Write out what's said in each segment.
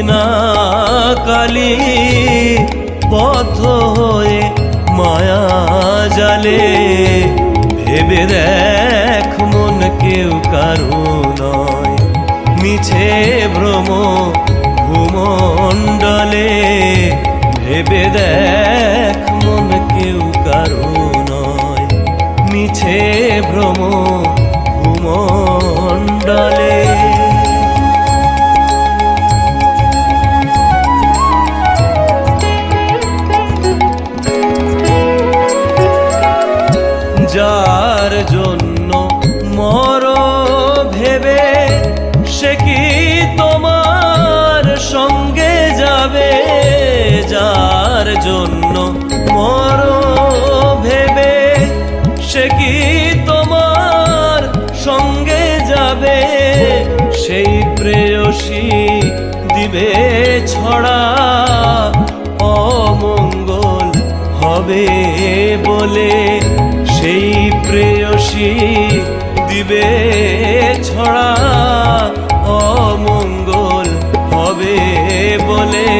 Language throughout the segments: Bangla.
দক্ষিণা কালি বদ্ধ হয়ে মায়া জালে। ভেবে দেখ মন কেউ কারও নয়। মিছে ভ্রম ভূমণ্ডলে। ভেবে দেখ মন কেউ কারও নয়। মিছে ভ্রম যার জন্য মর ভেবে সে কি তোমার সঙ্গে যাবে? যার জন্য মর ভেবে সে কি তোমার সঙ্গে যাবে? সেই প্রেয়সী দিবে ছড়া অমঙ্গল হবে বলে সেই প্রেয়সী দিবে ছড়া অমঙ্গল হবে বলে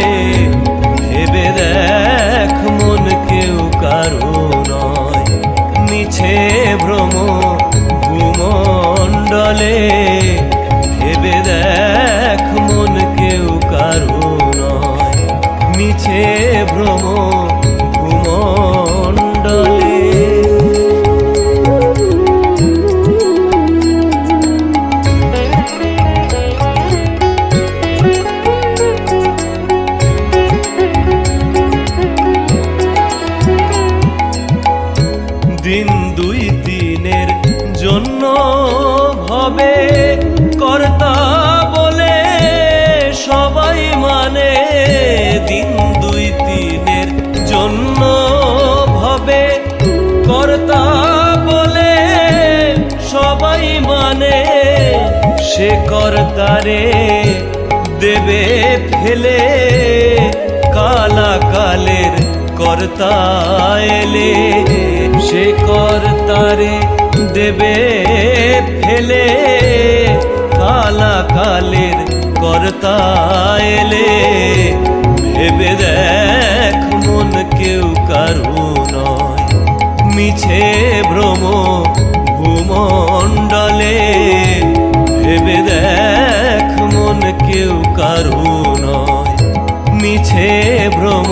ভেবে দেখ মন কেউ কারও নয়। মিছে ভ্রম ভূমণ্ডলে ভেবে দেখ মন কেউ কারও নয়। মিছে ভ্রম জন্য ভবে কর্তা বলে সবাই মানে দিন দুই দিনের জন্য ভবে কর্তা বলে সবাই মানে সে কর্তারে দেবে ফেলে। কালা কালের কর্তা এলে সে কর্তারে দেবে ফেলে। কালা কালের কর্তা এলে। ভেবে দেখ মন কেউ কারু নয়। মিছে ভ্রম ভূমণ্ডলে। ভেবে দেখ মন কেউ কারু নয়। মিছে ভ্রম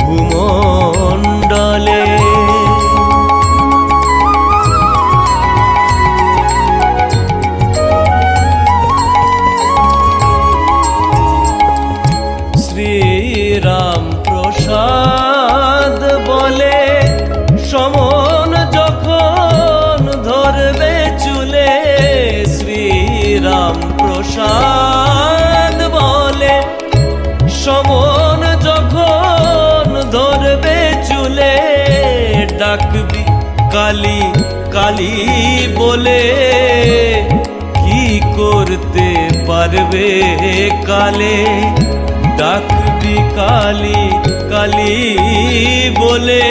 ভূমণ্ডলে। শ্রীরাম প্রসাদ বলে, সমন যখন ধরবে চুলে শ্রীরাম প্রসাদ বলে, সমন যখন ধরবে চুলে, ডাকবি কালি কালি বলে, কি করতে পারবে কালে? ডাকবি কালি কালি বলে,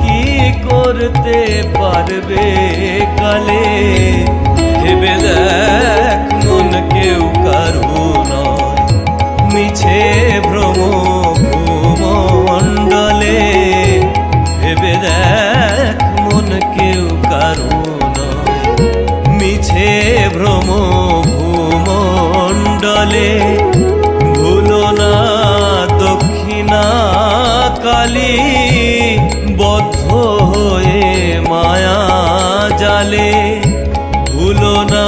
কি করতে পারবে কালে? ভেবে দেখ মন কেউ কারু নয়। মিছে ভ্রম ভূমণ্ডলে ভেবে দেখ মন কেউ কারু নয়। মিছে ভ্রম ভূমণ্ডলে বদ্ধ হয়ে মায়া জালে ভুলো না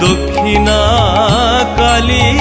দক্ষিণা কালী